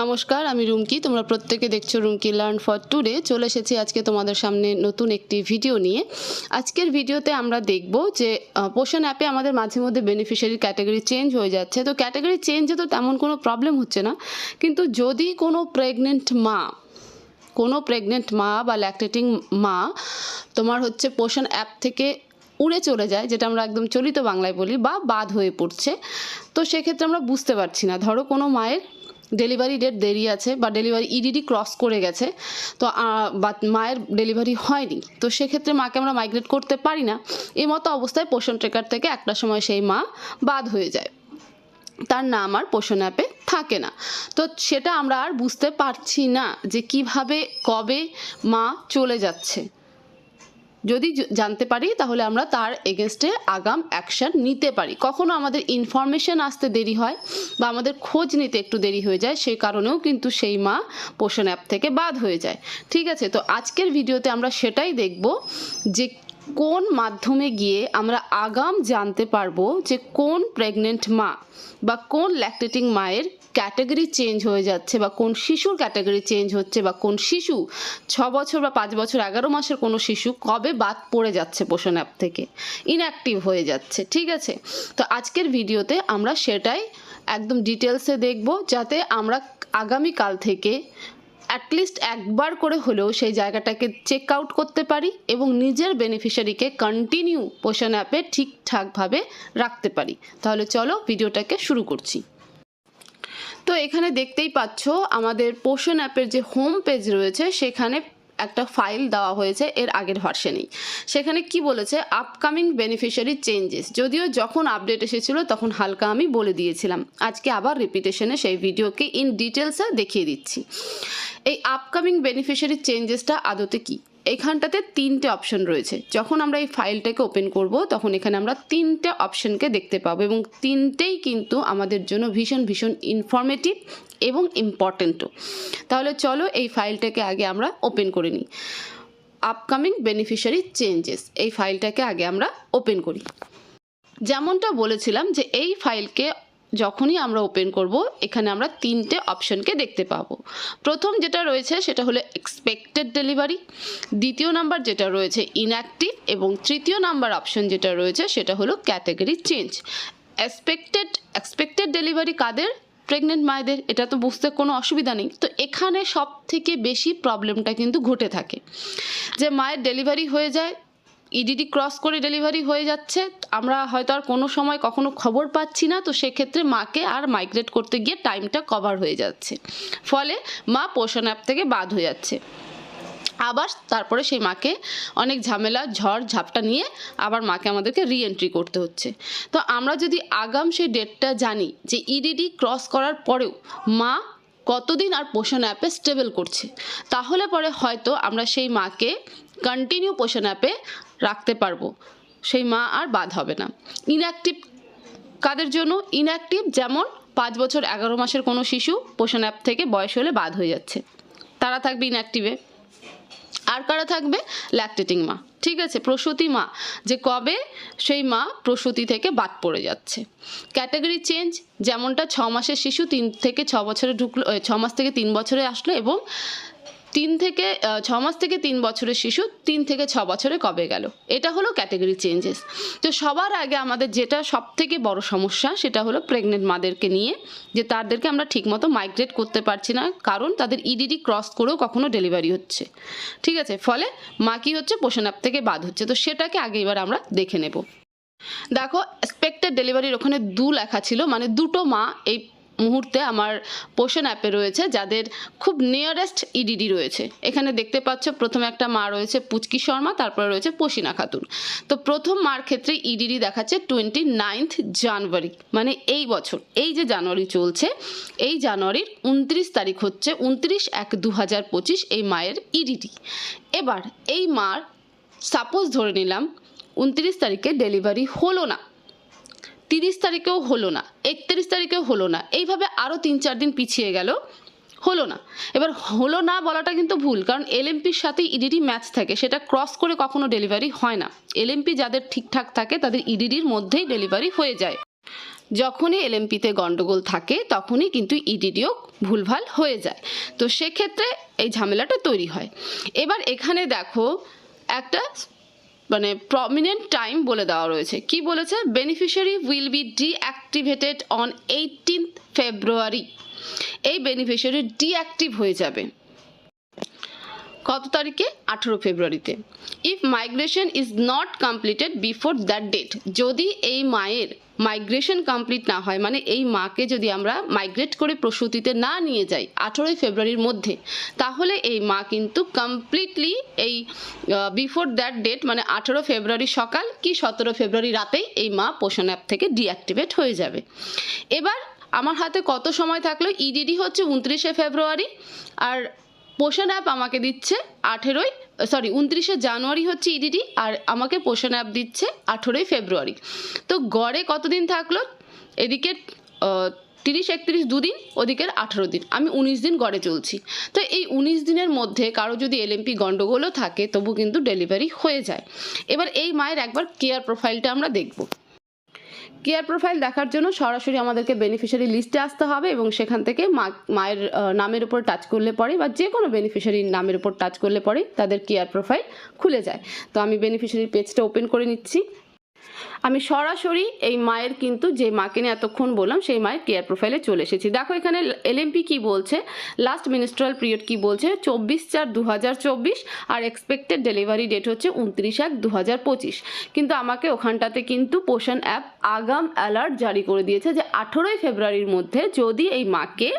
নমস্কার, আমি রুমকি। তোমরা প্রত্যেকে দেখছ রুমকি লার্ন ফর টুডে চলে এসেছি আজকে তোমাদের সামনে নতুন একটি ভিডিও নিয়ে। আজকের ভিডিওতে আমরা দেখব যে পোষণ অ্যাপে আমাদের মাঝে মধ্যে বেনিফিশিয়ারি ক্যাটাগরি চেঞ্জ হয়ে যাচ্ছে। তো ক্যাটাগরি চেঞ্জে তো তেমন কোনো প্রবলেম হচ্ছে না। কিন্তু যদি কোনো প্রেগনেন্ট মা কোনো প্রেগনেন্ট মা বা ল্যাকটেটিং মা তোমার হচ্ছে পোষণ অ্যাপ থেকে উড়ে চলে যায়, যেটা আমরা একদম চলিত বাংলায় বলি, বা বাদ হয়ে পড়ছে। তো সেক্ষেত্রে আমরা বুঝতে পারছি না। ধরো কোনো মায়ের ডেলিভারি ডেট দেরি আছে বা ডেলিভারি ইডিডি ক্রস করে গেছে, তো বা মায়ের ডেলিভারি হয়নি। তো সেক্ষেত্রে মাকে আমরা মাইগ্রেট করতে পারি না। এই মতো অবস্থায় পোষণ ট্রেকার থেকে একটা সময় সেই মা বাদ হয়ে যায়। তার নাম আর পোষণ অ্যাপে থাকে না। তো সেটা আমরা আর বুঝতে পারছি না যে কীভাবে, কবে মা চলে যাচ্ছে। যদি জানতে পারি তাহলে আমরা তার এগেনস্টে আগাম অ্যাকশন নিতে পারি। কখনো আমাদের ইনফরমেশন আসতে দেরি হয় বা আমাদের খোঁজ নিতে একটু দেরি হয়ে যায় সেই কারণেও কিন্তু সেই মা পোষণ অ্যাপ থেকে বাদ হয়ে যায়। ঠিক আছে, তো আজকের ভিডিওতে আমরা সেটাই দেখব যে কোন মাধ্যমে গিয়ে আমরা আগাম জানতে পারব যে কোন প্রেগনেন্ট মা বা কোন ল্যাকটেটিং মায়ের ক্যাটাগরি চেঞ্জ হয়ে যাচ্ছে বা কোন শিশুর ক্যাটাগরি চেঞ্জ হচ্ছে বা কোন শিশু ছ বছর বা পাঁচ বছর, এগারো মাসের কোনো শিশু কবে বাদ পড়ে যাচ্ছে পোষণ অ্যাপ থেকে? ইনঅ্যাক্টিভ হয়ে যাচ্ছে, ঠিক আছে? তো আজকের ভিডিওতে আমরা সেটাই একদম ডিটেলসে দেখব যাতে আমরা আগামীকাল থেকে অ্যাটলিস্ট একবার করে হলেও সেই জায়গাটাকে চেক আউট করতে পারি এবং নিজের বেনিফিশিয়ারিকে কন্টিনিউ পোষণ অ্যাপে ঠিকঠাকভাবে রাখতে পারি। তাহলে চলো ভিডিওটাকে শুরু করছি। তো এখানে দেখতেই পাচ্ছ, আমাদের পোষণ অ্যাপের যে হোম পেজ রয়েছে, সেখানে একটা ফাইল দেওয়া হয়েছে, এর আগের ভার্সেনেই সেখানে কি বলেছে? আপকামিং বেনিফিশিয়ারি চেঞ্জেস যদিও যখন আপডেট এসেছিল, তখন হালকা আমি বলে দিয়েছিলাম। আজকে আবার রিপিটেশনে সেই ভিডিওকে ইন ডিটেলসে দেখিয়ে দিচ্ছি। এই আপকামিং বেনিফিশিয়ারি চেঞ্জেসটা আদতে কি? এখানটাতে তিনটে অপশন রয়েছে। যখন আমরা এই ফাইলটাকে ওপেন করব, তখন এখানে আমরা তিনটে অপশনকে দেখতে পাবো এবং তিনটেই কিন্তু আমাদের জন্য ভীষণ ভীষণ ইনফরমেটিভ এবং ইম্পর্টেন্টও তাহলে চলো এই ফাইলটাকে আগে আমরা ওপেন করে নিই। আপকামিং বেনিফিশিয়ারি চেঞ্জেস এই ফাইলটাকে আগে আমরা ওপেন করি। যেমনটা বলেছিলাম যে এই ফাইলকে যখনই আমরা ওপেন করব, এখানে আমরা তিনটে অপশনকে দেখতে পাবো। প্রথম যেটা রয়েছে সেটা হলো এক্সপেক্টেড ডেলিভারি দ্বিতীয় নাম্বার যেটা রয়েছে ইনঅ্যাক্টিভ এবং তৃতীয় নাম্বার অপশন যেটা রয়েছে সেটা হলো category change expected expected delivery কাদের? প্রেগনেন্ট মায়েদের, এটা তো বুঝতে কোনো অসুবিধা নেই। তো এখানে সব থেকে বেশি প্রবলেমটা কিন্তু ঘটে থাকে। যে মায়ের ডেলিভারি হয়ে যায় ইডিডি ক্রস করে ডেলিভারি হয়ে যাচ্ছে। আমরা হয়তো আর কোনো সময় কখনো খবর পাচ্ছি না, তো সেক্ষেত্রে মাকে আর মাইগ্রেট করতে গিয়ে টাইমটা কভার হয়ে যাচ্ছে। ফলে মা পোষণ অ্যাপ থেকে বাদ হয়ে যাচ্ছে। আবার তারপরে সেই মাকে অনেক ঝামেলা, ঝড়, ঝাপটা নিয়ে আবার মাকে আমাদেরকে রিএন্ট্রি করতে হচ্ছে। তো আমরা যদি আগাম সেই ডেটটা জানি যে ইডিডি ক্রস করার পরেও মা কতদিন আর পোষণ অ্যাপে স্টেবল করছে, তাহলে পরে হয়তো আমরা সেই মাকে কন্টিনিউ পোষণ অ্যাপে রাখতে পারব। সেই মা আর বাদ হবে না। ইনঅ্যাক্টিভ কাদের জন্য? ইনঅ্যাক্টিভ যেমন পাঁচ বছর এগারো মাসের কোনো শিশু পোষণ অ্যাপ থেকে বয়স হলে বাদ হয়ে যাচ্ছে। তারা থাকবে ইনঅ্যাক্টিভে আর কারা থাকবে? ল্যাকটেটিং মা। ঠিক আছে? প্রসূতি মা। যে কবে? সেই মা প্রসূতি থেকে বাদ পড়ে যাচ্ছে। ক্যাটাগরি চেঞ্জ যেমনটা ছ মাসের শিশু তিন থেকে ছ বছরে ঢুকলো ছ মাস থেকে তিন বছরে আসলো এবং তিন থেকে ছ মাস থেকে তিন বছরের শিশু, তিন থেকে ছ বছরে কবে গেল? এটা হলো ক্যাটাগরি চেঞ্জেস তো সবার আগে আমাদের যেটা সব থেকে বড় সমস্যা, সেটা হলো প্রেগনেন্ট মাদেরকে নিয়ে, যে তাদেরকে আমরা ঠিকমতো মাইগ্রেট করতে পারছি না, কারণ তাদের ইডিডি ক্রস করেও কখনো ডেলিভারি হচ্ছে। ঠিক আছে? ফলে মা কি হচ্ছে? পোষণ অ্যাপ থেকে বাদ হচ্ছে। তো সেটাকে আগে এবার আমরা দেখে নেব। দেখো এক্সপেক্টেড ডেলিভারির ওখানে দু লেখা ছিল মানে দুটো মা এই মুহূর্তে আমার পোষণ অ্যাপে রয়েছে, যাদের খুব নিয়ারেস্ট ইডিডি রয়েছে। এখানে দেখতে পাচ্ছ, প্রথমে একটা মা রয়েছে, পুচকি শর্মা, তারপরে রয়েছে পশিনা খাতুন। তো প্রথম মার ক্ষেত্রে ইডিডি দেখাচ্ছে টোয়েন্টি নাইনথ জানুয়ারি মানে এই বছর, এই যে জানুয়ারি চলছে, এই জানুয়ারির উনত্রিশ তারিখ হচ্ছে উনত্রিশ এক দু হাজার পঁচিশ এই মায়ের ইডিডি এবার এই মার সাপোজ ধরে নিলাম, উনত্রিশ তারিখে ডেলিভারি হলো না। তিরিশ তারিখেও হলো না, একত্রিশ তারিখেও হলো না। এইভাবে আরও তিন চার দিন পিছিয়ে গেল, হলো না। এবার হলো না বলাটা কিন্তু ভুল, কারণ এলএমপির সাথে ইডিডি ম্যাচ থাকে, সেটা ক্রস করে কখনো ডেলিভারি হয় না। এলএমপি যাদের ঠিকঠাক থাকে, তাদের ইডিডির মধ্যেই ডেলিভারি হয়ে যায়। যখনই এলএমপিতে গন্ডগোল থাকে, তখনই কিন্তু ইডিডিও ভুলভাল হয়ে যায়। তো সেক্ষেত্রে এই ঝামেলাটা তৈরি হয়। এবার এখানে দেখো, একটা মানে প্রমিনেন্ট টাইম বলে দেওয়া রয়েছে। কি বলেছে? Beneficiary will be deactivated on eighteenth February এই বেনিফিশিয়ারি ডিঅ্যাক্টিভ হয়ে যাবে। কত তারিখে? আঠেরো ফেব্রুয়ারিতে। If migration is not completed before that date যদি এই মায়ের মাইগ্রেশন কমপ্লিট না হয় মানে এই মাকে যদি আমরা মাইগ্রেট করে প্রসূতিতে না নিয়ে যাই আঠেরোই ফেব্রুয়ারির মধ্যে, তাহলে এই মা কিন্তু কমপ্লিটলি এই বিফোর দ্যাট ডেট মানে আঠেরো ফেব্রুয়ারি সকাল কি সতেরো ফেব্রুয়ারি রাতেই এই মা পোষণ অ্যাপ থেকে ডিঅ্যাক্টিভেট হয়ে যাবে। এবার আমার হাতে কত সময় থাকল? ইডিডি হচ্ছে উনত্রিশে ফেব্রুয়ারি, আর পোষণ অ্যাপ আমাকে দিচ্ছে আঠেরোই সরি উনত্রিশে জানুয়ারি হচ্ছে ইডিডি আর আমাকে পোষণ অ্যাপ দিচ্ছে আঠেরোই ফেব্রুয়ারি। তো গড়ে কতদিন থাকল? এদিকে তিরিশ, একত্রিশ দুদিন, ওদিকের আঠেরো দিন। আমি উনিশ দিন গড়ে চলছি। তো এই উনিশ দিনের মধ্যে কারও যদি এলএমপি গণ্ডগোলও থাকে তবু কিন্তু ডেলিভারি হয়ে যায়। এবার এই মায়ের একবার কেয়ার প্রোফাইলটা আমরা দেখব। কেয়ার প্রোফাইল দেখার জন্য সরাসরি আমাদেরকে বেনিফিশিয়ারি লিস্টে আসতে হবে এবং সেখান থেকে মা, মায়ের নামের উপর টাচ করলে পরে বা যে কোনো বেনিফিশিয়ারির নামের উপর টাচ করলে পরে তাদের কেয়ার প্রোফাইল খুলে যায়। তো আমি বেনিফিশিয়ারি পেজটা ওপেন করে নিচ্ছি। আমি সরাসরি এই মায়ের কিন্তু যে মাকে নিয়ে এতক্ষণ বললাম, সেই মায়ের কেয়ার প্রোফাইলে চলে এসেছি। দেখো এখানে এলএমপি কি বলছে লাস্ট মিনিস্ট্রাল পিরিয়ড কি বলছে, চব্বিশ চার দু আর এক্সপেক্টেড ডেলিভারি ডেট হচ্ছে উনত্রিশ এক দু কিন্তু আমাকে ওখানটাতে কিন্তু পোষণ অ্যাপ আগাম অ্যালার্ট জারি করে দিয়েছে যে আঠেরোই ফেব্রুয়ারির মধ্যে যদি এই মাকে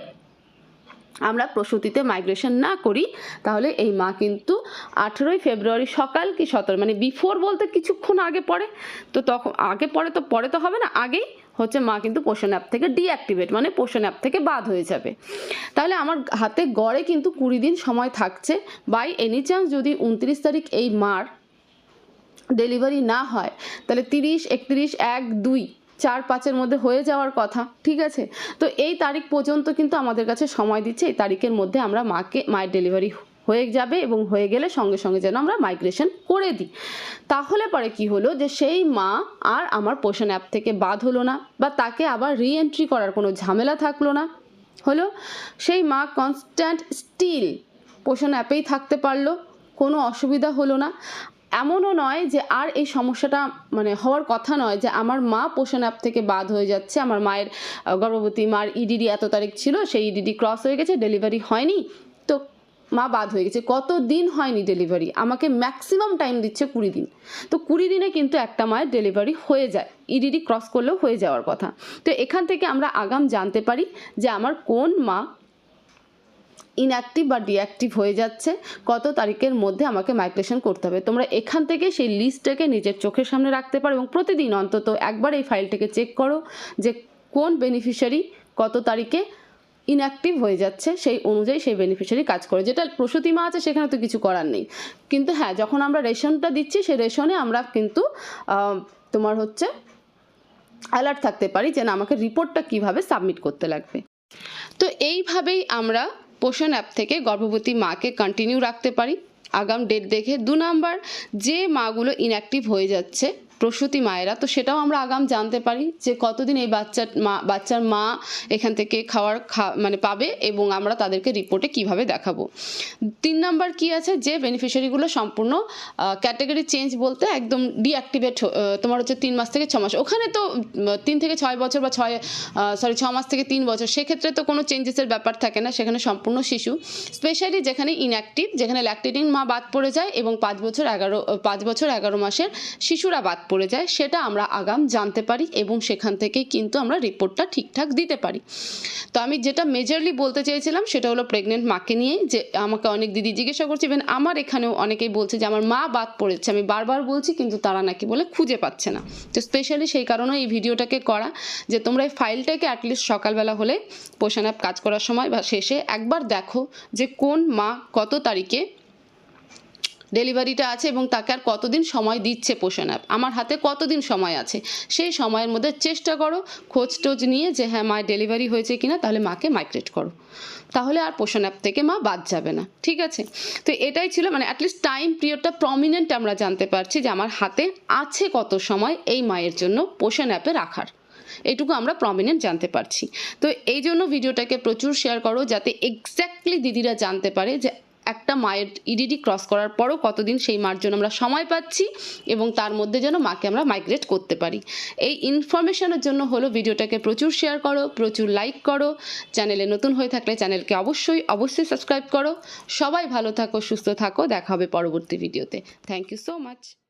আমরা প্রসূতিতে মাইগ্রেশন না করি, তাহলে এই মা কিন্তু আঠেরোই ফেব্রুয়ারি সকাল কি সতেরো মানে বিফোর বলতে কিছুক্ষণ আগে পরে তো তখন, আগে পরে তো পরে তো হবে না, আগেই হচ্ছে মা কিন্তু পোষণ অ্যাপ থেকে ডিঅ্যাক্টিভেট মানে পোষণ অ্যাপ থেকে বাদ হয়ে যাবে। তাহলে আমার হাতে গড়ে কিন্তু কুড়ি দিন সময় থাকছে বাই এনি চান্স যদি উনত্রিশ তারিখ এই মার ডেলিভারি না হয়, তাহলে তিরিশ, একত্রিশ, এক, দুই চার পাঁচের মধ্যে হয়ে যাওয়ার কথা, ঠিক আছে? তো এই তারিখ পর্যন্ত কিন্তু আমাদের কাছে সময় দিচ্ছে, এই তারিখের মধ্যে আমরা মাকে, মায়ের ডেলিভারি হয়ে যাবে এবং হয়ে গেলে সঙ্গে সঙ্গে যেন আমরা মাইগ্রেশন করে দিই। তাহলে পরে কি হলো যে সেই মা আর আমার পোষণ অ্যাপ থেকে বাদ হলো না বা তাকে আবার রি এন্ট্রি করার কোনো ঝামেলা থাকল না। হলো, সেই মা কনস্ট্যান্ট স্টিল পোষণ অ্যাপেই থাকতে পারল, কোনো অসুবিধা হলো না। এমনও নয় যে আর এই সমস্যাটা মানে হওয়ার কথা নয় যে আমার মা পোষণ অ্যাপ থেকে বাদ হয়ে যাচ্ছে। আমার মায়ের গর্ভবতী মার ইডিডি এত তারিখ ছিল, সেই ইডিডি ক্রস হয়ে গেছে ডেলিভারি হয়নি। তো মা বাদ হয়ে গেছে। কত দিন হয়নি ডেলিভারি আমাকে ম্যাক্সিমাম টাইম দিচ্ছে কুড়ি দিন। তো কুড়ি দিনে কিন্তু একটা মায়ের ডেলিভারি হয়ে যায়। ইডিডি ক্রস করলেও হয়ে যাওয়ার কথা। তো এখান থেকে আমরা আগাম জানতে পারি যে আমার কোন মা ইনঅ্যাক্টিভ বা ডিঅ্যাক্টিভ হয়ে যাচ্ছে, কত তারিখের মধ্যে আমাকে মাইগ্রেশন করতে হবে। তোমরা এখান থেকে সেই লিস্টটাকে নিজের চোখের সামনে রাখতে পারো এবং প্রতিদিন অন্তত একবার এই ফাইলটাকে চেক করো যে কোন বেনিফিশিয়ারি কত তারিখে ইনঅ্যাক্টিভ হয়ে যাচ্ছে, সেই অনুযায়ী সেই বেনিফিশিয়ারি কাজ করে। যেটা প্রসূতি মা আছে, সেখানে তো কিছু করার নেই। কিন্তু হ্যাঁ যখন আমরা রেশনটা দিচ্ছি, সেই রেশনে আমরা কিন্তু তোমার হচ্ছে অ্যালার্ট থাকতে পারি যে না, আমাকে রিপোর্টটা কীভাবে সাবমিট করতে লাগবে। তো এইভাবেই আমরা পোষণ অ্যাপ থেকে গর্ভবতী মাকে কন্টিনিউ রাখতে পারি। আগাম ডেট দেখে দু নাম্বার, যে মাগুলো ইনঅ্যাক্টিভ হয়ে যাচ্ছে প্রসূতি মায়েরা। তো সেটাও আমরা আগাম জানতে পারি যে কতদিন এই বাচ্চার মা বাচ্চার মা এখান থেকে খাওয়ার খা মানে পাবে এবং আমরা তাদেরকে রিপোর্টে কীভাবে দেখাবো। তিন নাম্বার কি আছে? যে বেনিফিশিয়ারিগুলো সম্পূর্ণ ক্যাটাগরি চেঞ্জ বলতে একদম ডিঅ্যাক্টিভেট তোমার হচ্ছে তিন মাস থেকে ছ মাস। ওখানে তো তিন থেকে ছয় বছর বা ছয় সরি ছ মাস থেকে তিন বছর, সেক্ষেত্রে তো কোনো চেঞ্জেসের ব্যাপার থাকে না। সেখানে সম্পূর্ণ শিশু। স্পেশালি যেখানে ইনঅ্যাক্টিভ যেখানে ল্যাকটেটিং মা বাদ পড়ে যায় এবং পাঁচ বছর এগারো, পাঁচ বছর এগারো মাসের শিশুরা বাদ পড়ে যায়, সেটা আমরা আগাম জানতে পারি এবং সেখান থেকে কিন্তু আমরা রিপোর্টটা ঠিকঠাক দিতে পারি। তো আমি যেটা মেজরলি বলতে চেয়েছিলাম, সেটা হলো প্রেগনেন্ট মাকে নিয়ে যে আমাকে অনেক দিদি জিজ্ঞাসা করছে ইভেন আমার এখানেও অনেকেই বলছে যে, আমার মা বাদ পড়েছে। আমি বারবার বলছি, কিন্তু তারা নাকি বলে খুঁজে পাচ্ছে না। তো স্পেশালি সেই কারণে এই ভিডিওটাকে করা যে, তোমরা এই ফাইলটাকে অ্যাটলিস্ট সকালবেলা হলে পোষণ অ্যাপ কাজ করার সময় বা শেষে একবার দেখো যে, কোন মা কত তারিখে ডেলিভারিটা আছে এবং তাকে আর কতদিন সময় দিচ্ছে পোষণ অ্যাপ আমার হাতে কতদিন সময় আছে? সেই সময়ের মধ্যে চেষ্টা করো খোঁজ টোজ নিয়ে যে হ্যাঁ মায়ের ডেলিভারি হয়েছে কিনা, তাহলে মাকে মাইগ্রেট করো। তাহলে আর পোষণ অ্যাপ থেকে মা বাদ যাবে না, ঠিক আছে? তো এটাই ছিল মানে অ্যাটলিস্ট টাইম পিরিয়ডটা প্রমিনেন্ট আমরা জানতে পারছি যে আমার হাতে আছে কত সময় এই মায়ের জন্য পোষণ অ্যাপে রাখার। এইটুকু আমরা প্রমিনেন্ট জানতে পারছি। তো এই জন্য ভিডিওটাকে প্রচুর শেয়ার করো, যাতে এক্স্যাক্টলি দিদিরা জানতে পারে যে একটা মায়ের ইডিডি ক্রস করার পরও কতদিন সেই মার জন্য আমরা সময় পাচ্ছি এবং তার মধ্যে যেন মাকে আমরা মাইগ্রেট করতে পারি। এই ইনফরমেশনের জন্য হলো ভিডিওটাকে প্রচুর শেয়ার করো, প্রচুর লাইক করো। চ্যানেলে নতুন হয়ে থাকলে চ্যানেলকে অবশ্যই অবশ্যই সাবস্ক্রাইব করো। সবাই ভালো থাকো, সুস্থ থাকো। দেখা হবে পরবর্তী ভিডিওতে। Thank you so much